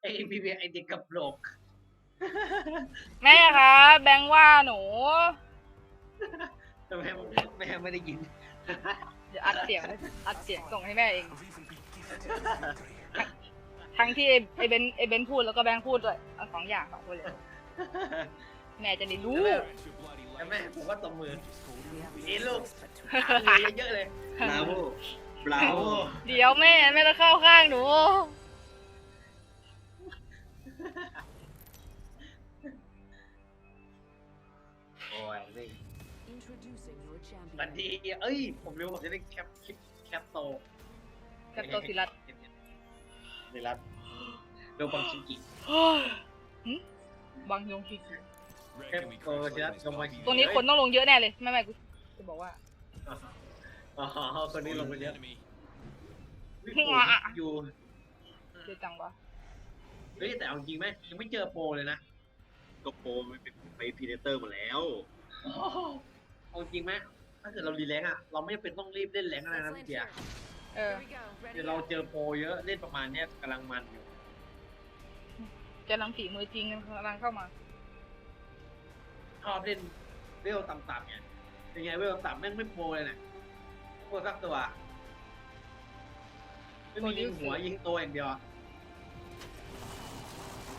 ไอ้พี่เบียร์ไอ้เด็กกับโหลก แม่ครับแบงค์ว่าหนู แต่แม่แม่ไม่ได้ยิน เดี๋ยวอัดเสียงอัดเสียงส่งให้แม่เอง ทั้งที่ไอ้ไอเบนไอเบนพูดแล้วก็แบงค์พูดด้วยเอาสองอย่างสองคนเลยแม่จะได้รู้ แต่แม่ผมก็ตบมือเอ้ลูกเยอะๆเลย บราโวบราโว เดี๋ยวแม่แม่จะเข้าข้างหนู อ้ยนี่ Introducing your วัน champion. ดี เอ้ย ผมรู้ผมจะได้แคปคลิปแคปโตกับตัวศิลัดศิรัตโดบังชิงกิ หึบางยงคิดแคปโตศิรัตโดบังชิงกิตัวนี้คนต้องลงเยอะแน่เลย ไม่ไม่กูจะบอกว่า อ๋อคนนี้ลงไปเยอะอยู่เยอะจังวะ เฮ้ยแต่เอาจริงไหมยังไม่เจอโปรเลยนะ ก็โปรมันเป็น ไปพีเดเตอร์หมดแล้วเอาจริงไหมถ้าเกิดเรารีแลงอะ เราไม่จำเป็นต้องรีบเล่นแรงอะไรนะพี่เบียร์เออ เดี๋ยวเราเจอโปรเยอะเล่นประมาณเนี้ยกำลังมันอยู่จะลังฝีมือจริงกำลังเข้ามา ชอบเล่นเวลต่ำๆเนี่ยเป็นไงเวลต่ำๆแม่งไม่โปรเลยเนี่ยโปรสักตัวไม่มียิงหัวยิงตัวอย่างเดียวอะ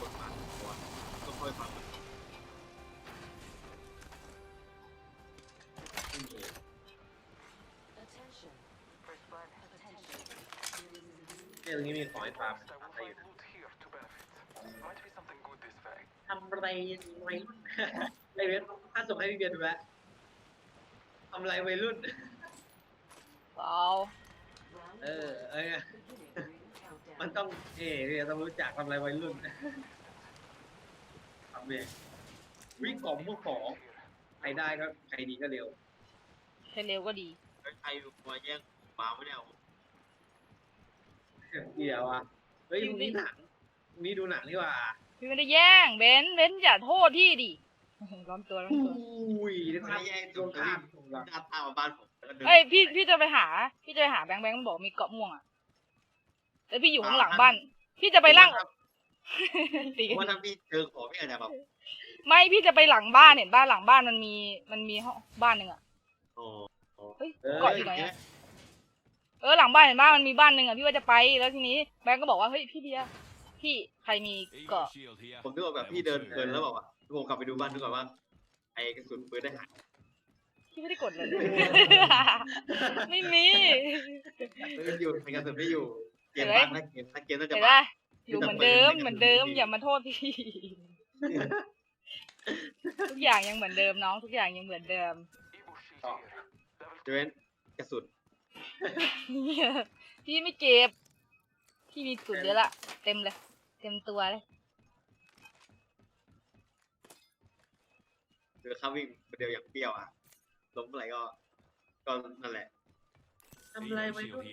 กดมาก่อนก็ค่อยฟัง เนี่ยตรงนี้มีของไอ้ฟาร์มอะไรอยู่นะทำอะไรวัยรุ่นไอเวนถ้าส่งให้พี่เบียร์ดูแลทำอะไรวัยรุ่นเปล่าเออเออมันต้องเอ๋พี่ต้องรู้จักทำอะไรวัยรุ่นทำเองวิ่งของพวกของใครได้ก็ใครดีก็เร็วใช้เร็วก็ดีใครมาแย่งมาไม่ได้ เดี๋ยวอะเฮ้ยพรุ่งนี้หนังพรุ่งนี้ดูหนังดีกว่าพี่ไม่ได้แย่งเบนเบนอย่าโทษพี่ดิร้อนตัวร้อนอุ้ตัวยนะครับโดนข้ามผมละหน้าตามาบ้านผมแล้วก็เดินเอ้ยพี่พี่จะไปหา พี่จะไปหาแบงค์แบงค์มันบอกมีเกาะม่วงอะแล้วพี่อยู่ข้างหลังบ้าน พี่จะไปล่างตีผมกันว่าถ้าพี่เจอของพี่อาจจะแบบไม่พี่จะไปหลังบ้านเห็นบ้านหลังบ้านมันมีมันมีห้องบ้านหนึ่งอะอ๋อเฮ้ยเออเกาะอยู่ไหนอะเออหลังบ้านเห็นบ้านมันมีบ้านหนึ่งอะพี่ว่าจะไปแล้วทีนี้แบงค์ก็บอกว่าเฮ้ยพี่เดียพี่ใครมีเกาะผมนึกว่าแบบพี่เดินเพลินแล้วบอกว่าผมกลับไปดูบ้านดูก่อนว่า ไอ้กระสุนปืนได้หายพี่ไม่ได้กดเลย ไม่มีเอออยู่ไอ้กระสุนไม่อยู่เกมเห็นไหมบ้านนะเกมถ้าเกมน่าจะเห็นไหมบ้าอยู่เหมือนเดิมเหมือนเดิมอย่ามาโทษพี่ ทุกอย่างยังเหมือนเดิมน้องทุกอย่างยังเหมือนเดิม เว้นกระสุน พี่ไม่เก็บ พี่มีสุดเยอะละเต็มเลย เต็มตัวเลยเจอข้าวิ่งคนเดียวอย่างเปรี้ยวอะล้มอะไรก็ ก็นั่นแหละทำอะไรวัยรุ่น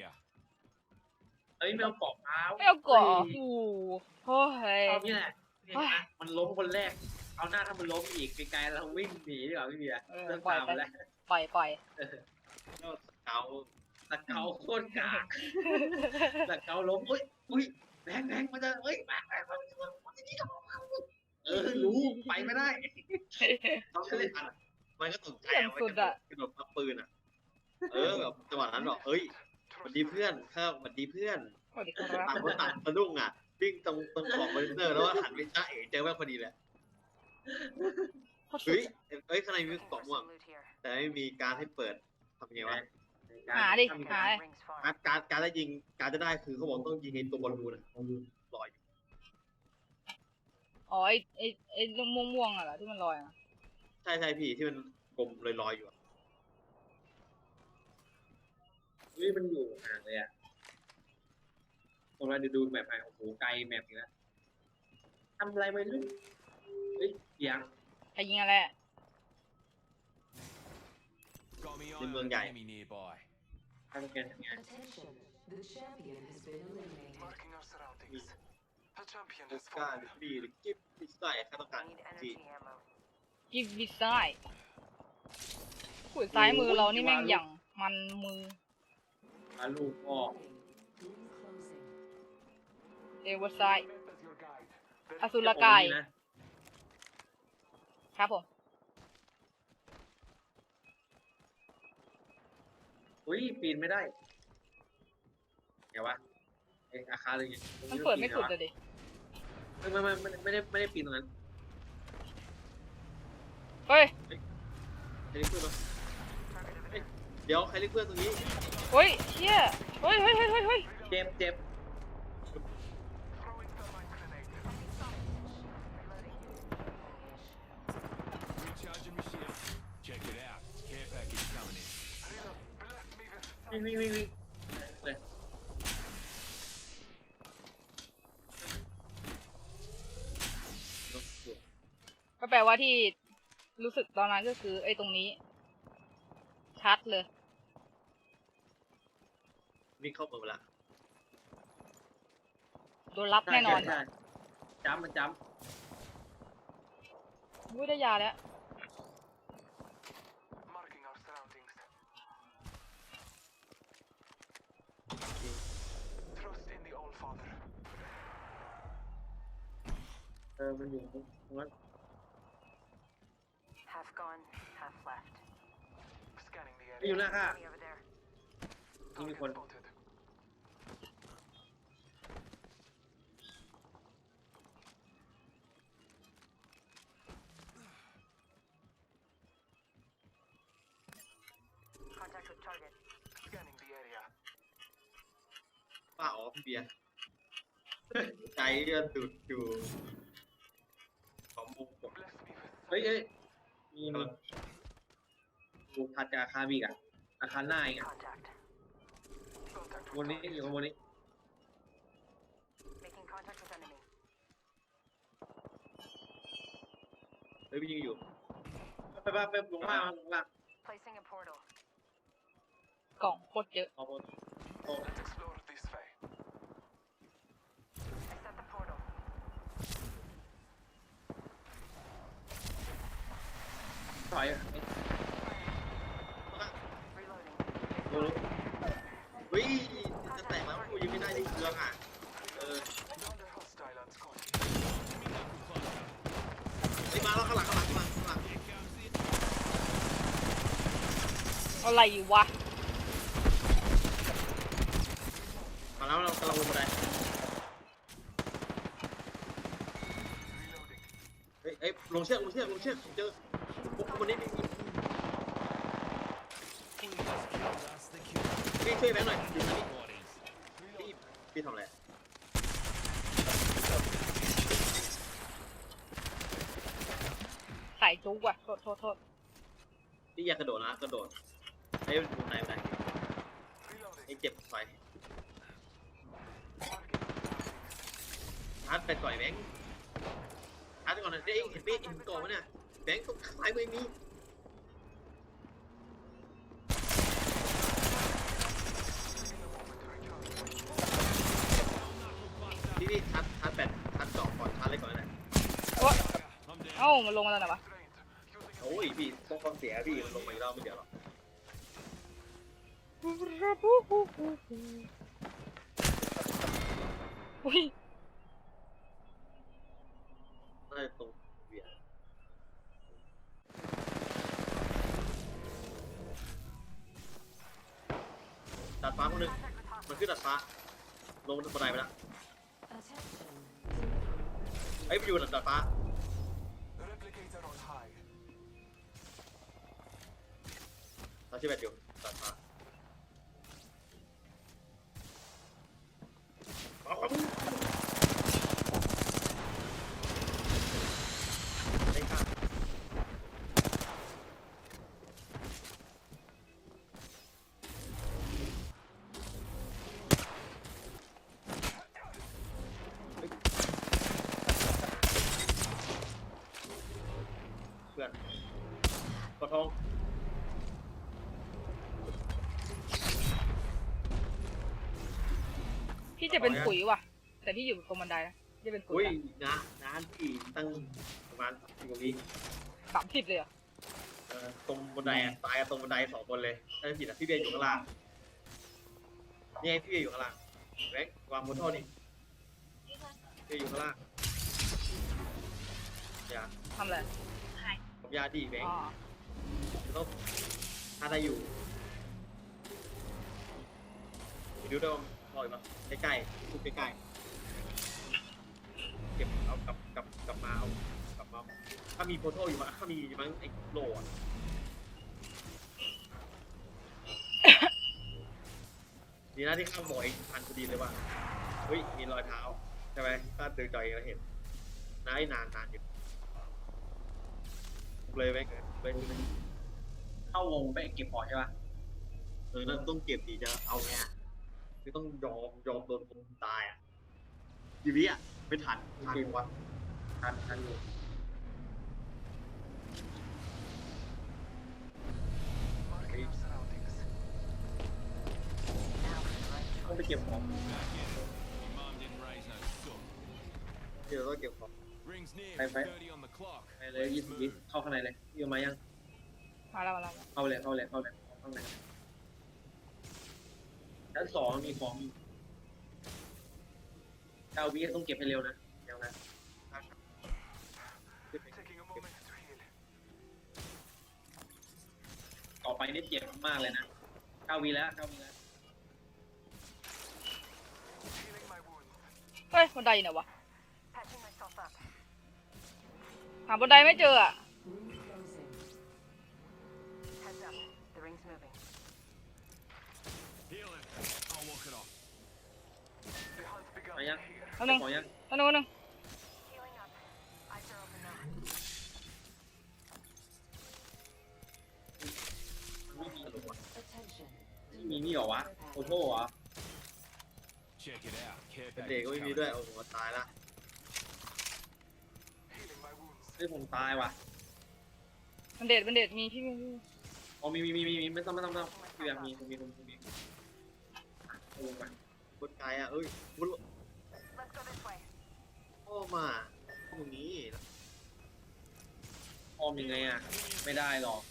เอ้ยไม่เอาปอกเท้าไม่เอาเกาะโอ้โหโอ้ยเอานี่แหละเนี่ยนะมันล้มคนแรก เอาหน้าถ้ามันล้มอีกไกลๆเราวิ่งหนีดีกว่าพี่เบียร์เออเรื่องปล่อยตามไปไปแล้วปล่อยปล่อยก็เกา ตะเกาโคตรกากตะเกาล้มอุ้ยอุ้ยแบงค์แบงค์มันจะเอ้ยแบงค์แบงค์มันจะมันจะยิงกับเราเออรู้ไปไม่ได้ต้องเล่นอันอะมันก็ตกใจอย่างสุดอะกระโดดพับปืนอะ เออแบบจังหวะนั้นบอกเอ้ยสวัสดีเพื่อนครับสวัสดีเพื่อนสวัสดีครับต่างคนต่างสะดุ้งอะวิ่งตรงตรงของบริเตอร์แล้วว่าหันไปจ้าเอ๋เจอแม่งพอดีแหละโคตรสุเฮ้ดยเอ้ยข้างในมีกล่องม่วงแต่ไม่มีการดให้เปิดทำยังไงวะ หาดิหาดิการดการดการดได้ยิงการดจะได้คือเขาบอกต้องยิงไอ้ตัวบอลลูนอะลอยอยู่อ๋อไอไอไอม่วงม่วงๆอะเหรอที่มันลอยอะใช่ใช่พี่ที่มันกลมลอยลอยๆอยู่อะเฮ้ยมันอยู่ห่างเลยอะผมเราจะดูแมพไปโอ้โหไกลแมพอีกแล้วทำอะไรไปรุ่นเฮ้ยเสียงใครยิงอะไร ในเมืองใหญ่ทำแกนทำงาน Attention. The champion has been eliminated. โอกาสหรือบีหรือกิฟต์พิซซ่าข้าต้องการจีกิฟบิซไซขุดซ้ายมือเรานี่แม่งอย่างมันมือมาลูกออก Ring closing. เอเวอร์ไซด์อสุรกายโอ้นี่นะครับผม อุ้ยปีนไม่ได้ไงวะเอ้ยอาคารเลยไงมันเปิดไม่สุดเลยดิไม่ไม่ไม่ไม่ไม่ได้ไม่ได้ปีนตรงนั้นเฮ้ยใครเรียกเพื่อนมาเอ้ยเดี๋ยวใครเรียกเพื่อนตรงนี้เฮ้ยเชี่ยเฮ้ยเฮ้ยเฮ้ยเฮ้ยเฮ้ยเจ็บเจ็บ Recharging my shield. Check it out. Care package coming in. วิ่งวิ่งวิ่งวิ่งเลยก็แปลว่าที่รู้สึกตอนนั้นก็คือ ไอ้ตรงนี้ ชัดเลย วิ่งเข้าเมืองไปละโดนรับแน่นอนใช่ใช่จ้ำมันจ้อุ้ยได้ยาแล้ว Marking our surroundings. Trust in the All Father. ำ เออมันอยู่ตรงนั้น Half gone, half left. Scanning the ไม่อยู่ area. หน้าค่ะ Enemy over there. นี่มี Target คน spotted. Contact with target. Scanning the area. ป้าอ๋อพี่เบียร์ ใจเลือดดูดอยู่ ฮ้ยเอ้ยมีมีดูถัดจากอาคารบีกอะอาคารหน้าเองอะ Contact. contact บนนี้อยู่ข้างบนนี้ Making contact with enemy. เฮ้ยพี่ยิงอยู่ไปไปไปลงมาลงล่าง Placing a portal. กล่องโคตรเยอะ เอาบน Let's explore this way. I set the portal. ถอย Reloading. ดูเฮ้ยจะแตกแล้วกูยิงไม่ได้ในเครื่องอะเออ Another hostile on Scott. ไอ้ยมาแล้วข้างหลังข้างหลังข้างหลังข้างหลังอะไรวะ มาแล้วเรากำลังลงบันได Reloading. เฮ้ยเฮ้ยลงเชือกลงเชือกลงเชือกเจอพวก คนนี้มีพี่ช่วยแบงค์หน่อยอยู่นะพี่พี่พี่ทำอะไรใส่จุกว่ะโทษโทษโทษพี่อย่ากระโดดนะกระโดดไอ้มุมไหนไหน Reloading. ไอ้เจ็บไฟ Marking. ชาร์จไปต่อยแบงค์ชาร์จก่อนนะเด้ยเห็นพี่เห็นก่อนไหมเนี่ย แบงค์ตรงซ้ายมือมีพี่พี่ชาร์จชาร์จแบตชาร์จเจาะก่อนชาร์จเลยก่อนนะโอ๊ย I'm down. เอ้ามันลงมาแล้วไหนวะ Drained. Using a โอ้ยพี่ต้องความเสียพี่มันลงมาอีกรอบไม่เดียวหรอกอุ้ยน่าจะตรง ฟ้า ลงบันไดไปแล้ว Attention. ไอ้ยไปอยู่ดัดฟ้า replicator on high. เราชื่อแบตอยู่ จะเป็นปุ๋ยว่ะ แต่พี่อยู่ตรงบันไดนะจะเป็นปุ๋อุ้ยยนานนานที่ตั้งประมาณสิบกว่าวิสามสิบเลยเหรอะเอ่อตรงบันไดอะตายกันตรงบันไดสองคนเลยถ้าไม่ผิดอะพี่เบียร์อยู่ข้างล่างนี่ไงพี่เบียร์อยู่ข้างล่างแบ็ควางบนท่อนี่พี่เบียร์อยู่ข้างล่างยาทำอะไรผมยาดีแบงอ๋อต้องถ้าได้อยู่ไปดูดม ลอยมาใกล้ๆพูดใกล้ๆเก็บเอากลับกลับกลับมาเอากลับมาถ้ามีโพโต้อยู่มั้งถ้ามีมั้งไอ้โลอะดีนะที่ข้างบอกเองทันพอดีเลยว่าเฮ้ยมีรอยเท้าใช่ไหมถ้าเดินจอยแล้วเห็นนานนานนานอยู่เลยไหมเลยเข้าวงไปเก็บของใช่ปะเออนั่นต้องเก็บดีจะเอาไงอะ คือต้องยอมยอมโดนคนตายอะดีวิอะไม่ทันทันวะทันทันอยู่ Marking our surroundings. Now for the right ต้องไปเก็บของ Back in it. Your mum didn't raise no sook. เดี๋ยวต้องเก็บของ Rings near. Bye, bye. 30 on the clock. ไปเลยยี่สิบวิเข้าข้างในเลยอยู่มายัง มาแล้วมาแล้วเข้าเลยเข้าเลยเข้าเลยเข้าข้างใน ชั้นสองมีของอยู่เก้าวิต้องเก็บให้เร็วนะเดี๋ยวนะต่อไปนี่เจ็บมากเลยนะเก้าวิแล้วเก้าวิแล้วเฮ้ยบันไดอยู่ไหนวะ หาบันไดไม่เจออะ I'll walk it off. The hunt's begun. มายังเอาหนึ่ง ของยังเอาหนึ่งเอาหนึ่ง Healing up. Eyes are open now. ไม่มีไม่มีนี่เหรอวะโอโต้เหรอ Check it out. Care เป็น package เด็กก็ไม่มี coming. ด้วย โอ้โห ตายละ Healing my wounds. เฮ้ยผมตายว่ะบันเด็ดบันเด็ดมีพี่มีพี่อ๋อมีมีมีมีมีไม่ต้องไม่ต้องไม่ต้องพี่แบบมีผมมีผมมีผมมี อะเอาลงไปคนไกลอะเอ้ยมุด Let's go this way. พ่อมาตรงนี้อ้อมยังไงอะ ไม่ได้หรอก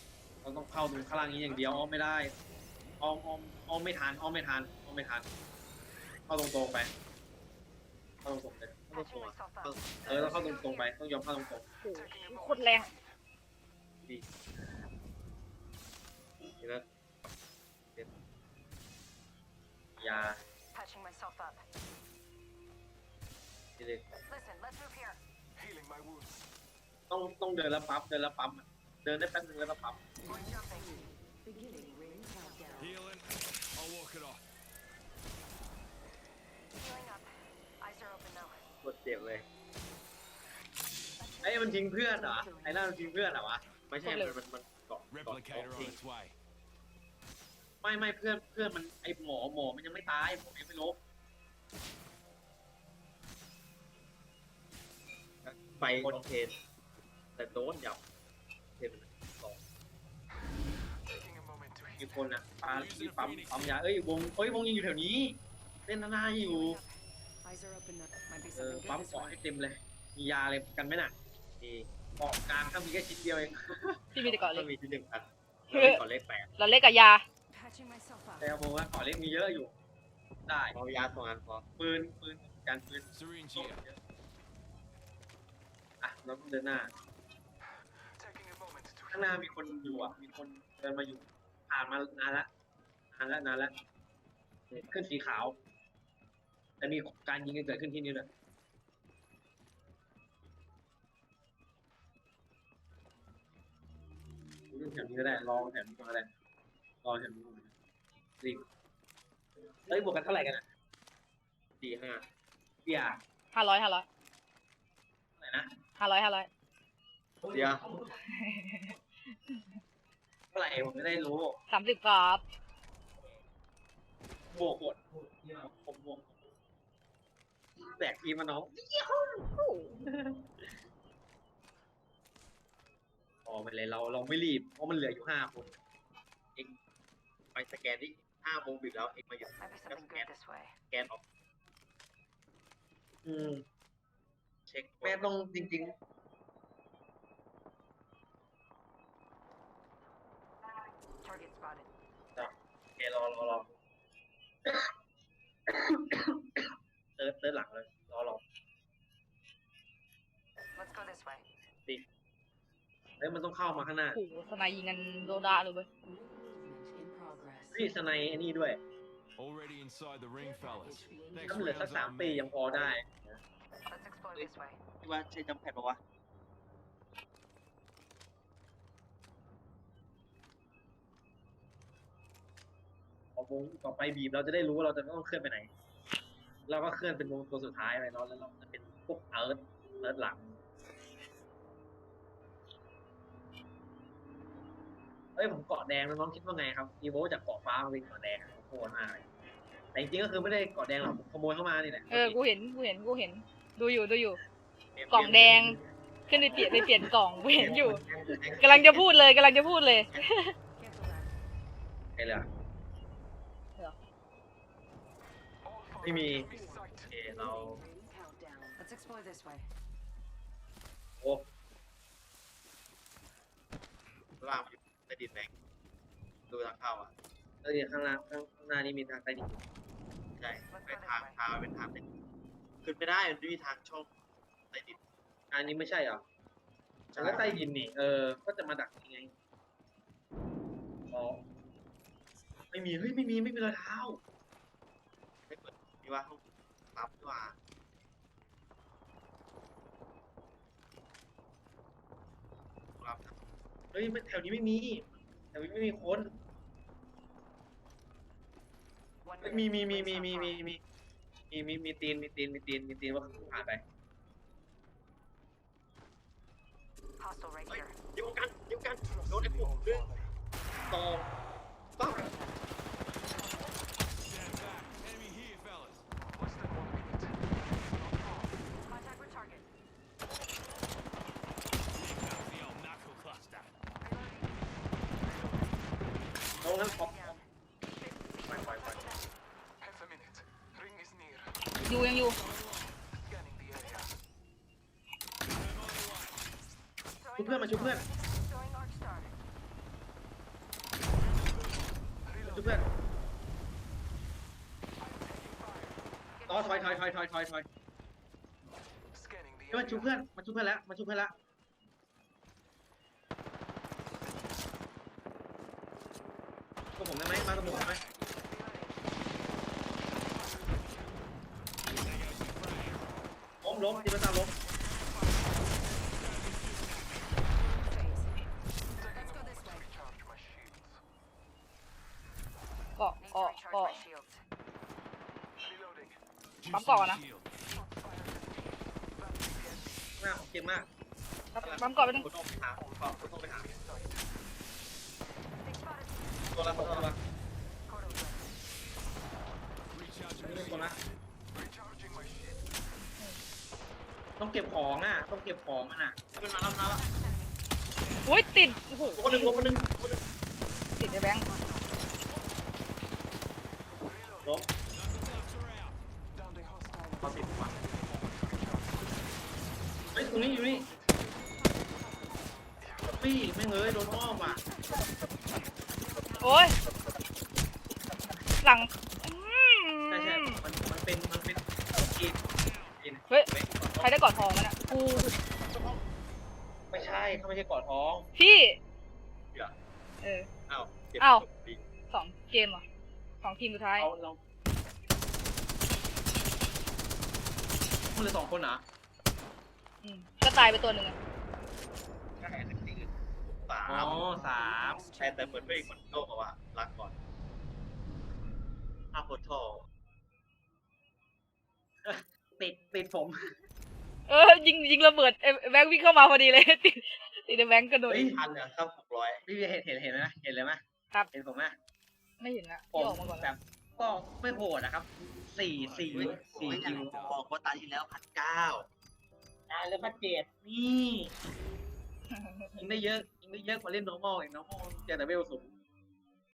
เราต้องเข้าตรงข้างล่างนี้อย่างเดียวอ้อมไม่ได้อ้อมอ้อมอ้อมไม่ทันอ้อมไม่ทันอ้อมไม่ทันเข้าตรงๆไปเข้าตรงๆไป Patching myself up. เออต้องเข้าตรงๆไปต้องยอมเข้าตรงโอ้โห Taking a โค moment. ตรแรงนี่นะๆอ ย่า Patching myself up. นี่เลย Listen, let's move here. Healing my wounds. ต้องต้องเดินแล้วปั๊บเดินแล้วปั๊มอะเดินได้แป๊บนึงแล้วก็ปั๊ม We're jumping. Healing. I'll walk it off. Healing up. Eyes are open now. กดเจ็บเลยไอ้ยมันทิ้งเพื่อนเหรอไอ้นั่นมันทิ้งเพื่อนเหรอวะไม่ใช่มันมันมันเกาะเกาะ Replicator เกาะ on ทิ้ง its way. ไม่ไม่เพื่อนเพื่อนมันไอ้หมอหมอมันยังไม่ตายผมยังไม่ลบไปคอนเทนแต่โดนยับเทนสอง Taking a moment to มีคนอะปาที่ปั๊มปั๊มยาเอ้ยวงเอ้ยวงยังอยู่แถวนี้เล่นหน้าๆอยู่ Eyes are open now. Might be เออ something ปั๊ม good this เกาะ way. ให้เต็มเลย มียาอะไรกันไหมน่ะมีเกาะกลางถ้ามีแค่ชิ้นเดียวเองพี่มีแต่เกาะเล็ก็กมีที่หนึ่งอันเฮ้แล้วยก่อนเลขแปดเราเล็กกับยา Patching myself up. แต่ผมว่าเกาะเล็กมีเยอะอยู่ ได้เอายาสองอันพอปืนปืนการปืน Syringe โต๊ะ here. เยอะอะเราต้องเดินหน้า Taking a moment to ข้างหน้ามีคนอยู่อะ มีคนเดินมาอยู่ ผ่านมานานละนานละนานละขึ้นสีขาว แต่มีการยิงกันเกิดขึ้นที่นี่ด้วยเรื่องแถวนี้ก็ได้ลองแถวนี้ก่อนก็ได้ ลองแถวนี้ก่อนรีบเฮ้ยบวกกันเท่าไหร่กันอะสี่ห้าเบียร์ห้าร้อยห้าร้อยเท่าไหร่นะห้าร้อยห้าร้อยเดี๋ยวเท่าไหร่ผมไม่ได้รู้สามสิบครับบวกหมดผมบวกแตกทีมมาน้องพอไปเลยเราเราไม่รีบเพราะมันเหลืออยู่ห้าคน ไปสแกนที่ห้าโมงดึกแล้วเองมาอยู่ Might be something good this way. สแกนออกอืมเช็คแม่ต้องจริง Target spotted. ๆโอเครอรอรอเติร์ดเติร์ดหลังเลยรอรอ Let's go this way. ตีฮ้ยมันต้องเข้ามาข้างหน้า โอ้โหสไนยิงกันโดดาเลยเว้ย In progress. พี่สไนไอ้นี่ด้วย Already inside the ring, fellas. Next ถ้ามันเหลือสัก round's สาม on ปี me. ยังพอได้ Let's explore this way. ที่ว่าใช่จำแพดปะวะพอวงต่อไปบีบเราจะได้รู้ว่าเราจะต้องเคลื่อนไปไหน เราก็เคลื่อนเป็นวงตัวสุดท้ายไปเนาะแล้วเราจะเป็นพวกเอิร์ธเอิร์ธหลังเอ้ยผมเกาะแดงแล้วน้องคิดว่าไงครับอีโวจากเกาะฟ้ามาเป็นเกาะแดงโคตรมากเลยแต่จริงๆก็คือไม่ได้เกาะแดงหรอกผมขโมยเข้ามานี่แหละเออ กูเห็น กูเห็น กูเห็น ดูอยู่ ดูอยู่ กล่องแดง ขึ้นไปเปลี่ยนไปเปลี่ยนกล่องกูเห็นอยู่กำลังจะพูดเลยกำลังจะพูดเลย Careful there. ไอ้เลยอะไม่มีโอเคเรา Countdown. Let's explore this way. โอ้ล่างมันอยู่ใต้ ดินแบงค์ดูทางเข้าอะเออข้างล่างข้างข้างหน้านี่มีทางใต้ดินใช่เป็นทางทางเป็นทางเป็นขึ้นไม่ได้มันไม่มีทางช่องใต้ดินอันนี้ไม่ใช่เหรอฉันก็ใต้ดินนี่ เออ ก็จะมาดักยังไงอ๋อไม่มีเฮ้ยไม่มีไม่มีรอยเท้าไม่เปิดมีว่าห้องปั๊บดีกว่าครับเฮ้ยไม่แถวนี้ไม่มี แถวนี้ไม่มีคน One เฮ้ย minute. มีมีมี Rings มี not มี far. มีมีมีมีมีตีนมีตีนมีตีนมีตีนว่าผ่านไป Hostile right เฮ้ย here. เดี๋ยวกันเดี๋ยวกันโดนไอ้พวกหนึ่งสองสาม Stand back. Enemy here, fellas. Contact with target. Here comes the old knuckle cluster. น้อ งนั้นขอบ Down. ปล่อยปล่อยปล่อย Half a minute. Ring is near. อยู่ยังอยู่ Scanning the area. ชุบเพื่อนมาชุบเพื่อน Throwing arc star. ชุบเพื่อนต่อถอยถอยถอยถอยถอยถอย Scanning the เฮ้ยมาชุบ area. เพื่อนมาชุบเพื่อนแล้วมาชุบเพื่อนแล้ว ก็ผมได้ไหมมาตรงผมได้ไหมล้มล้มทีมตามล้ม Let's go this way. Recharge my shields. เกาะ Need to เกาะ recharge เกาะ my shields. Reloading. Bấm cò nè. Shot fired. Battery dead. มากเก่งมากปั๊มเกาะไปนึงคุณต้องไปหาคุณต้องไปหา Sight. They spotted. ตัวละตัวละ Portal's ready. Recharging นี่ the ตัวละ Recharging my shields. ต้องเก็บของอะ ต้องเก็บของมันอะมันมาแล้วมาแล้วอุ้ยติดโอ้โหคนหนึ่งคนหนึ่งคนหนึ่งติดในแบงค์ล้ม Downed a hostile. พอสิบวัน เฮ้ย ตรงนี้อยู่นี่ปี้ไม่งเอ้ยโดนอ้อมอะโอ้ยหลังอืมใช่ใช่มันมันเป็นมันเป็นกินกินเฮ้ยใครได้กอดทองมันอะกูไม่ใช่เขาไม่ใช่กอดท้องพี่ เดี๋ยวเออ อ้าวเก็บอ้าวดีสองเกมเหรอสองทีมสุดท้ายเราเรามันเหลือสองคนเหรออืมก็ ตายไปตัวหนึ่งอะใช่สักทีสาอ๋อมสามแต่แต่เหมือนเพื่อนอีกคนโลกบอกว่ารักก่อนอ้าวโพทอติดติดผม เออยิงยิงระเบิดเอ้ยแบงค์วิ่งเข้ามาพอดีเลย ติดติดในแบงค์กระโดด เฮ้ย พันเนี่ยครับหกร้อยพี่เห็นเห็นเห็นไหมเห็นเลยไหมครับ เห็นผมไหมไม่เห็นละผพี่มออกมาก่อนแบละบก็ไม่โหดนะครับสี่สี่สี่คิวบอกว่าตาที่แล้วพันเก้า ตายแล้วพัดเจ็ดนี่ยิงได้เยอะยิงได้เยอะกว่าเล่น normal อีก normal เจอแต่เวลสูง